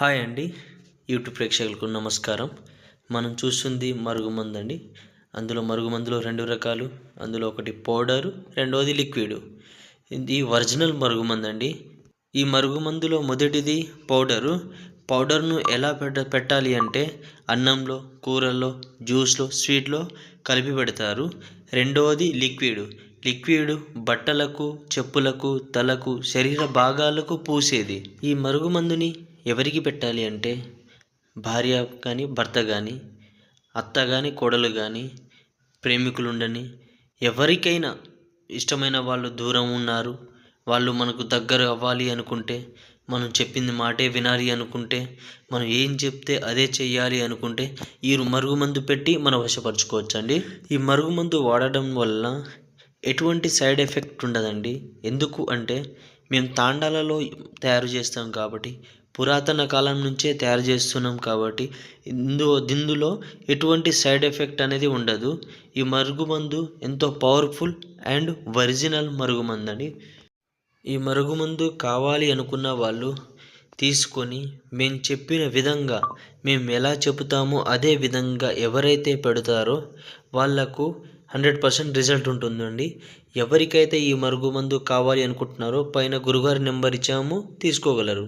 Hi అండి. YouTube ప్రేక్షకులకు నమస్కారం. మనం చూస్తుంది మరుగుమందు అండి అందులో మరుగుమందులో రెండు రకాలు అందులో ఒకటి పౌడరు రెండవది లిక్విడ్. ఇది ఒరిజినల్ మరుగుమందు అండి ఈ మరుగుమందులో మొదటిది పౌడరు. పౌడర్ను ఎలా పెట్ట పెట్టాలి అంటే అన్నంలో కూరల్లో జ్యూస్లో స్వీట్లో కలిపి పెడతారు. రెండవది లిక్విడ్. లిక్విడ్ బట్టలకు చెప్పులకు తలకు శరీర భాగాలకు పూసేది. ఈ మరుగుమందుని ఎవరికి పెట్టాలి అంటే భార్య కానీ భర్త కానీ అత్త కానీ కోడలు కానీ ప్రేమికులు ఉండని ఎవరికైనా ఇష్టమైన వాళ్ళు దూరం ఉన్నారు వాళ్ళు మనకు దగ్గర అవ్వాలి అనుకుంటే మనం చెప్పింది మాటే వినాలి అనుకుంటే మనం ఏం చెప్తే అదే చేయాలి అనుకుంటే ఈ మరుగుమందు పెట్టి మనం వశపరచుకోవచ్చండి. ఈ మరుగుమందు వాడడం వల్ల ఎటువంటి సైడ్ ఎఫెక్ట్ ఉండదండి. ఎందుకు అంటే మేము తాండాలలో తయారు చేస్తాం కాబట్టి పురాతన కాలం నుంచే తయారు చేస్తున్నాం కాబట్టి ఇందు ఇందులో ఎటువంటి సైడ్ ఎఫెక్ట్ అనేది ఉండదు. ఈ మరుగుమందు ఎంతో పవర్ఫుల్ అండ్ ఒరిజినల్ మరుగుమందు అండి ఈ మరుగుమందు కావాలి అనుకున్న వాళ్ళు తీసుకొని మేము చెప్పిన విధంగా మేము ఎలా చెబుతామో అదే విధంగా ఎవరైతే పెడతారో వాళ్ళకు హండ్రెడ్ పర్సెంట్ రిజల్ట్ ఉంటుందండి. ఎవరికైతే ఈ మరుగుమందు కావాలి అనుకుంటున్నారో పైన గురుగారి నెంబర్ ఇచ్చాము తీసుకోగలరు.